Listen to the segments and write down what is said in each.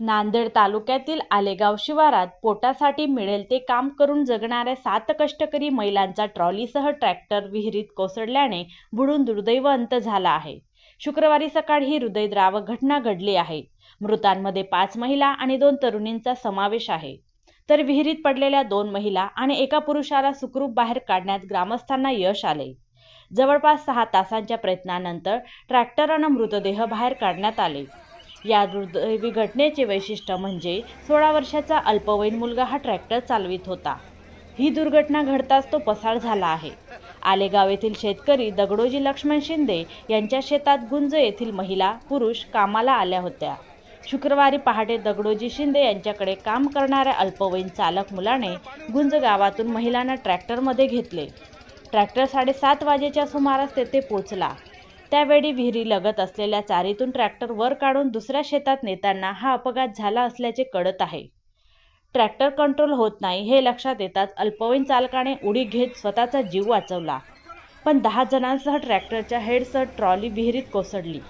नांदेड तालुक्यातील आलेगाव शिवारात पोटासाठी मिळेल ते काम करून जगणाऱ्या सात कष्टकरी महिलांचा ट्रॉलीसह ट्रॅक्टर विहिरीत कोसळल्याने बुडून दुर्दैव अंत झाला आहे. शुक्रवारी सकाळी ही हृदयद्रावक घटना घडली आहे. मृतांमध्ये पाच महिला आणि दोन तरुणींचा समावेश आहे. तर विहिरीत पडलेल्या दोन महिला आणि एका पुरुषाला सुखरूप बाहेर काढण्यात ग्रामस्थांना यश आले. जवळपास सहा तासांच्या प्रयत्नानंतर ट्रॅक्टरनं मृतदेह बाहेर काढण्यात आले. या दुर्दैवी घटनेचे वैशिष्ट्य म्हणजे सोळा वर्षाचा अल्पवयीन मुलगा हा ट्रॅक्टर चालवित होता. ही दुर्घटना घडताच तो पसार झाला आहे. आलेगाव येथील शेतकरी दगडोजी लक्ष्मण शिंदे यांच्या शेतात गुंज येथील महिला पुरुष कामाला आल्या होत्या. शुक्रवारी पहाटे दगडोजी शिंदे यांच्याकडे काम करणाऱ्या अल्पवयीन चालक मुलाने गुंज गावातून महिलांना ट्रॅक्टरमध्ये घेतले. ट्रॅक्टर साडेसात वाजेच्या सुमारास तेथे पोचला. त्यावेळी विहिरी लगत असलेल्या चारीतून ट्रॅक्टर वर काढून दुसऱ्या शेतात नेताना हा अपघात झाला असल्याचे कळत आहे. ट्रॅक्टर कंट्रोल होत नाही हे लक्षात येताच अल्पवयीन चालकाने उडी घेत स्वतःचा जीव वाचवला. पण दहा जणांसह ट्रॅक्टरच्या हेडसह ट्रॉली विहिरीत कोसळली.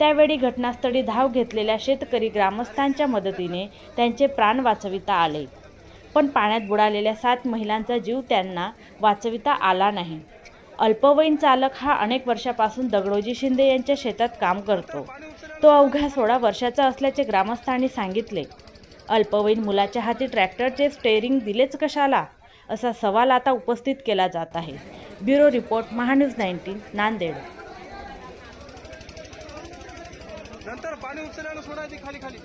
त्यावेळी घटनास्थळी धाव घेतलेल्या शेतकरी ग्रामस्थांच्या मदतीने त्यांचे प्राण वाचविता आले. पण पाण्यात बुडालेल्या सात महिलांचा जीव त्यांना वाचविता आला नाही. अल्पवयीन चालक हा अनेक वर्षापासून दगडोजी शिंदे यांच्या शेतात काम करतो. तो अवघ्या सोळा वर्षाचा असल्याचे ग्रामस्थांनी सांगितले. अल्पवयीन मुलाच्या हाती ट्रॅक्टरचे स्टेअरिंग दिलेच कशाला? असा सवाल आता उपस्थित केला जात आहे. Bureau report Mahanews nineteen Nanded. नंतर पाणी उचलायला सोडायची खाली खाली.